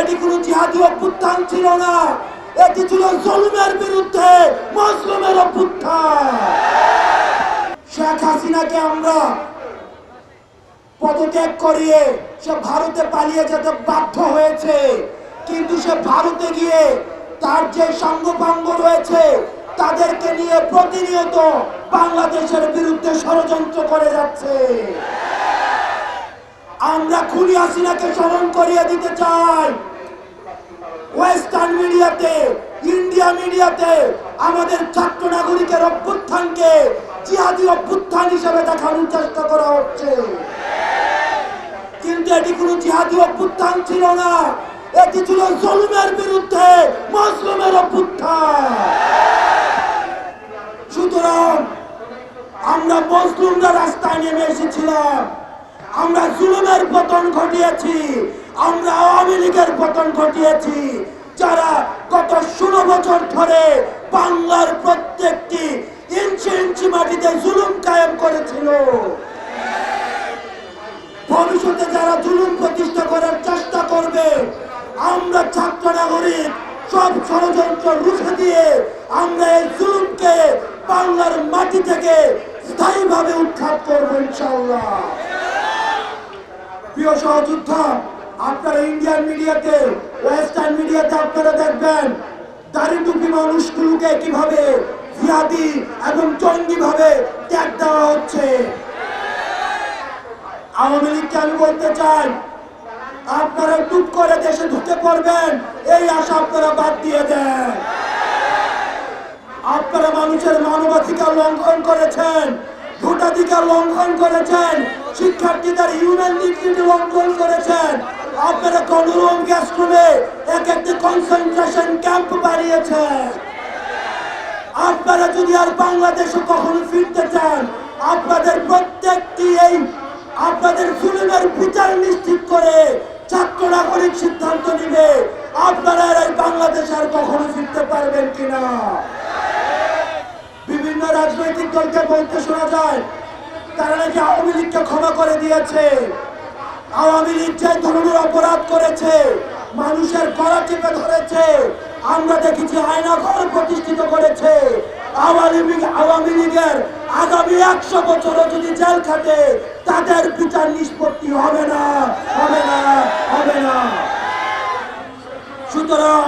এটি কোনো জিহাদি অভ্যুত্থান ছিল না। এটি ছিল জুলুমের বিরুদ্ধে মুসলিমের অভ্যুত্থান। শেখ হাসিনাকে আমরা পদত্যাগ করিয়ে সে ভারতে পালিয়ে যেতে বাধ্য হয়েছে। কিন্তু সে ভারতে গিয়ে তার যে সঙ্গপাঙ্গ রয়েছে, তাদেরকে নিয়ে প্রতিনিয়ত বাংলাদেশের বিরুদ্ধে ষড়যন্ত্র করে যাচ্ছে। আমরা খুনি হাসিনাকে স্মরণ করিয়ে দিতে চাই। মিডিয়াতে ইন্ডিয়া মিডিয়াতে আমাদের ছাত্র নাগরিকের অভ্যুত্থানকে জিহাদি অভ্যুত্থান হিসেবে দেখানোর চেষ্টা করা হচ্ছে। কিন্তু এটি কোনো জিহাদি অভ্যুত্থান ছিল না। এটি ছিল জুলুমের বিরুদ্ধে মুসলিমের অভ্যুত্থান। সুতরাং আমরা মুসলিমরা রাস্তায় নেমে এসেছিলাম। আমরা জুলুমের পতন ঘটিয়েছি। আমরা আওয়ামী লীগের পতন ঘটিয়েছি। যারা গত ষোলো বছর ধরে বাংলার প্রত্যেকটি ইঞ্চি ইঞ্চি মাটিতে জুলুম কায়েম করেছিল। ভবিষ্যতে যারা জুলুম প্রতিষ্ঠা করার চেষ্টা করবে, আমরা ছাত্র নাগরিক, সব ষড়যন্ত্র রুখে দিয়ে আমরা এই জুলুমকে বাংলার মাটি থেকে স্থায়ীভাবে উৎখাত করব ইনশাল্লাহ প্রিয় সহযোদ্ধা, আপনারা ইন্ডিয়ান মিডিয়াতে ওয়েস্টার্ন মিডিয়াতে আপনারা দেখবেন দাড়ি মানুষগুলোকে কীভাবে জিহাদি এবং জঙ্গি ভাবে ত্যাগ দেওয়া হচ্ছে। আওয়ামী লীগকে আমি বলতে চাই আপনারা টুপ করে দেশে ঢুকে পড়বেন, এই আশা আপনারা বাদ দিয়ে দেন। আপনারা মানুষের মানবাধিকার লঙ্ঘন করেছেন, ভোটাধিকার লঙ্ঘন করেছেন, শিক্ষার্থীদের হিউম্যান ডিগনিটি লঙ্ঘন করেছেন আপনারা গণরুম গ্যাস রুমে এক একটি কনসেন্ট্রেশন ক্যাম্প বানিয়েছেন? আপনারা যদি আর বাংলাদেশে কখনো ফিরতে চান, আপনাদের প্রত্যেকটি এই আপনাদের জুলুমের বিচার নিশ্চিত করে ছাত্র নাগরিক সিদ্ধান্ত নিবে। আপনারা এই বাংলাদেশে আর কখনো ফিরতে পারবেন কিনা? বিভিন্ন রাজনৈতিক দলকে বলতে শোনা যায়, তারা নাকি আওয়ামী লীগকে ক্ষমা করে দিয়েছে। আওয়ামী লীগ যে ধরনের অপরাধ করেছে, মানুষের গলা চেপে ধরেছে, আমরা দেখেছি আয়না ঘর প্রতিষ্ঠিত করেছে। আওয়ামী আওয়ামী লীগের আগামী একশো বছরও যদি জেল খাটে, তাদের বিচার নিষ্পত্তি হবে না হবে না হবে না। সুতরাং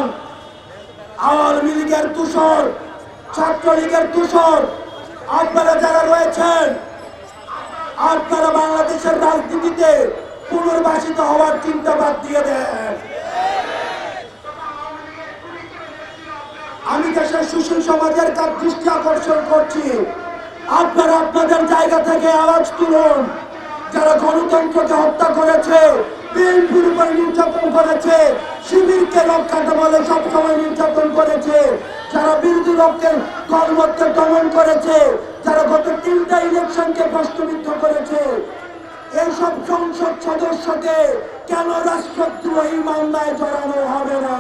আওয়ামী লীগের তুষর ছাত্রলীগের তুষর আপনারা যারা রয়েছেন, আপনারা বাংলাদেশের রাজনীতিতে পুনর্বাসিত হওয়ার চিন্তা বাদ দিয়ে দেন। আমি দেশের সুশীল সমাজের কাছ দৃষ্টি আকর্ষণ করছি। আপনারা আপনাদের জায়গা থেকে আওয়াজ তুলুন। যারা গণতন্ত্রকে হত্যা করেছে নির্যাতন করেছে, শিবিরকে রক্ষাতে বলে সবসময় নির্যাতন করেছে, যারা বিরোধী লোককে কর্মত্বে দমন করেছে, যারা গত তিনটা ইলেকশনকে প্রশ্নবিদ্ধ করেছে এইসব সংসদ সদস্যকে কেন রাষ্ট্রদ্রোহী মামলায় জড়ানো হবে না?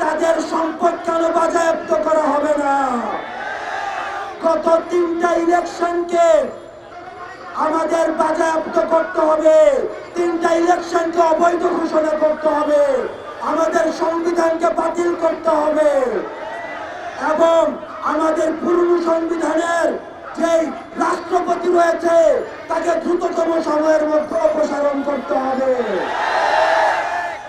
তাদের সম্পদ কেন বাজেয়াপ্ত করা হবে না? গত তিনটা ইলেকশনকে আমাদের বাজেয়াপ্ত করতে হবে, তিনটা ইলেকশনকে অবৈধ ঘোষণা করতে হবে, আমাদের সংবিধানকে বাতিল করতে হবে এবং আমাদের পুরনো সংবিধানের যেই রাষ্ট্রপতি রয়েছে তাকে দ্রুততম সময়ের মধ্যে অপসারণ করতে হবে।